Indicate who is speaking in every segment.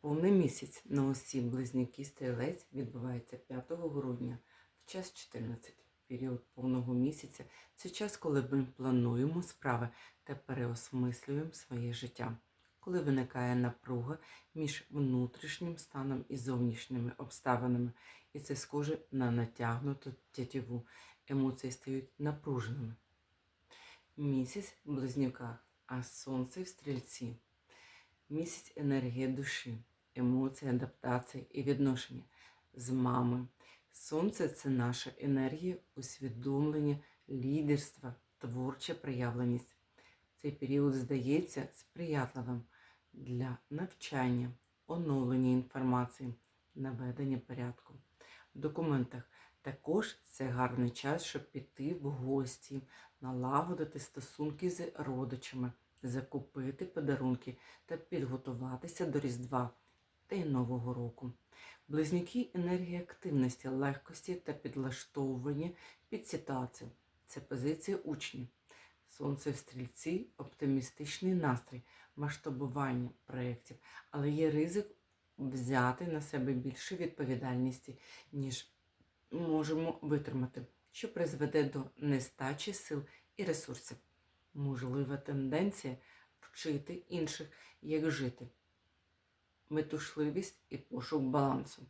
Speaker 1: Повний місяць на осі близнюки стрілець відбувається 5 грудня в час 14. Період повного місяця це час, коли ми плануємо справи та переосмислюємо своє життя, коли виникає напруга між внутрішнім станом і зовнішніми обставинами, і це схоже на натягнуту тятіву. Емоції стають напруженими. Місяць в близнюках, а сонце в стрільці. Місяць енергія душі, емоції, адаптації і відношення з мамою. Сонце це наша енергія, усвідомлення, лідерства, творча проявленість. Цей період здається сприятливим для навчання, оновлення інформації, наведення порядку. В документах також це гарний час, щоб піти в гості, налагодити стосунки з родичами, закупити подарунки та підготуватися до Різдва та й Нового року. Близнюки енергія активності, легкості та підлаштовування під ситуацію. Це позиція учнів. Сонце в стрільці, оптимістичний настрій, масштабування проєктів, але є ризик взяти на себе більше відповідальності, ніж можемо витримати, що призведе до нестачі сил і ресурсів. Можлива тенденція вчити інших, як жити, метушливість і пошук балансу.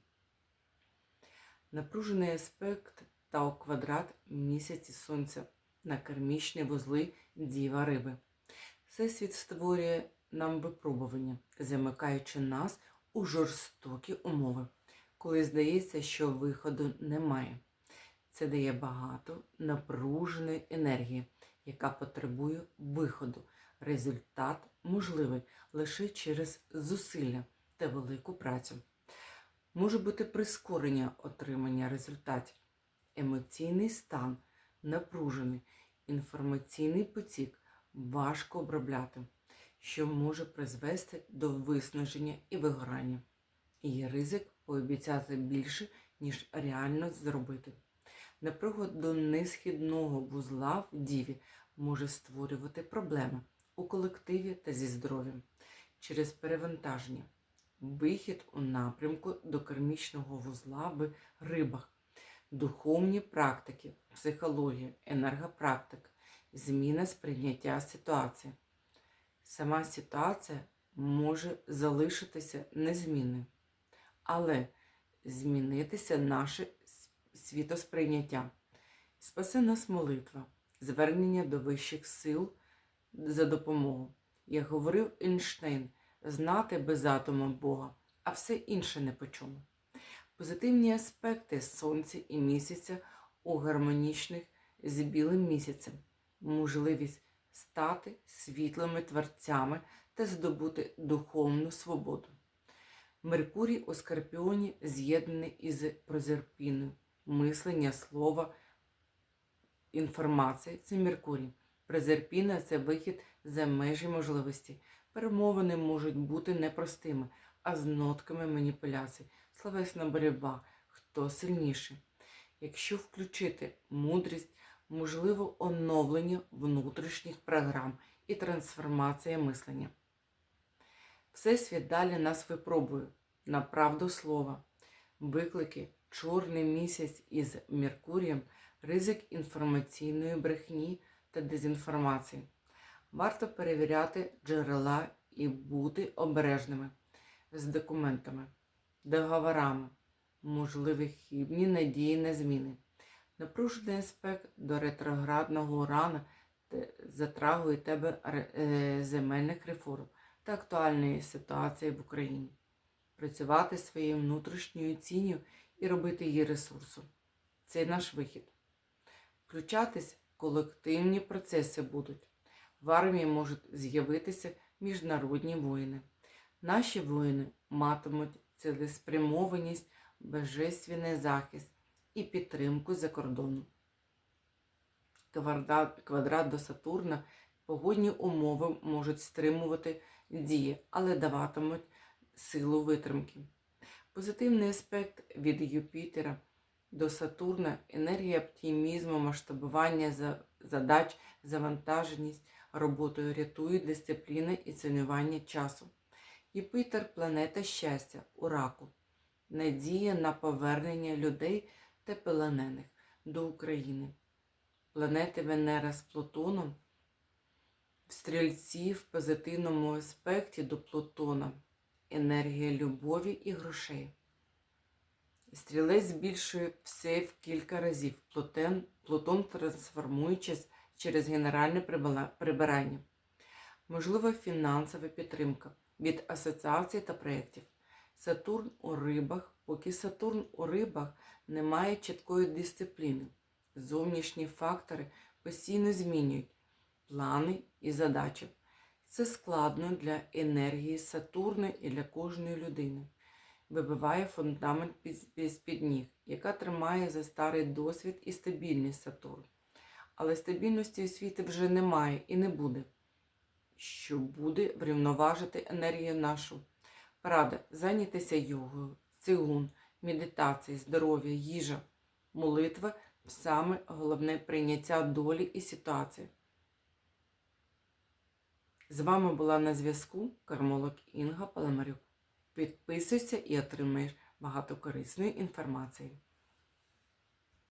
Speaker 1: Напружений аспект та квадрат місяці сонця на кармічні вузли діва риби. Всесвіт створює нам випробування, замикаючи нас у жорстокі умови, коли здається, що виходу немає. Це дає багато напруженої енергії, яка потребує виходу. Результат можливий лише через зусилля та велику працю. Може бути прискорення отримання результатів, емоційний стан напружений, інформаційний потік важко обробляти, що може призвести до виснаження і вигорання. І є ризик пообіцяти більше, ніж реально зробити. Напруга до несхідного вузла в діві може створювати проблеми у колективі та зі здоров'ям через перевантаження, вихід у напрямку до кармічного вузла в рибах, духовні практики, психологія, енергопрактика, зміна сприйняття ситуації. Сама ситуація може залишитися незмінною, але змінитися наше світосприйняття. Спасе нас молитва, звернення до вищих сил за допомогою. Як говорив Ейнштейн, знати без атома Бога, а все інше не по чому. Позитивні аспекти Сонця і місяця у гармонічних з білим місяцем, можливість стати світлими творцями та здобути духовну свободу. Меркурій у Скорпіоні з'єднаний із Прозерпіною, мислення, слова, інформація це Меркурій. Прозерпіна це вихід за межі можливості. Перемовини можуть бути непростими, а з нотками маніпуляцій, словесна боротьба, хто сильніший. Якщо включити мудрість, можливо оновлення внутрішніх програм і трансформація мислення. Всесвіт далі нас випробує на правду слова, виклики, чорний місяць із Меркурієм, ризик інформаційної брехні та дезінформації. Варто перевіряти джерела і бути обережними з документами, договорами, можливі хібні надії на зміни. Напружений аспект до ретроградного урана затрагує тебе е, земельних реформ та актуальної ситуації в Україні, працювати своєю внутрішньою цінню і робити її ресурсом. Це наш вихід. Включатись колективні процеси будуть. В армії можуть з'явитися міжнародні воїни. Наші воїни матимуть цілеспрямованість, божественний захист і підтримку за кордону. Квадрат, до Сатурна погодні умови можуть стримувати дії, але даватимуть силу витримки. Позитивний аспект від Юпітера до Сатурна енергія оптимізму, масштабування задач, завантаженість роботою рятують дисципліна і цінування часу. Юпітер планета щастя у раку, надія на повернення людей та полонених до України. Планети Венера з Плутоном в стрільці в позитивному аспекті до Плутона, енергія любові і грошей. Стрілець збільшує все в кілька разів. Плутон, Плутон трансформуючись через генеральне прибирання. Можлива фінансова підтримка від асоціацій та проєктів. Сатурн у рибах, поки Сатурн у рибах не має чіткої дисципліни. Зовнішні фактори постійно змінюють плани і задачі. Це складно для енергії Сатурна і для кожної людини. Вибиває фундамент з-під ніг, яка тримає за старий досвід і стабільність Сатурн. Але стабільності у світі вже немає і не буде. Що буде врівноважити енергію нашу. Рада зайнятися йогою, цигун, медитація, здоров'я, їжа, молитва саме головне прийняття долі і ситуації. З вами була на зв'язку кармолог Інга Паламарюк. Підписуйся і отримаєш багато корисної інформації.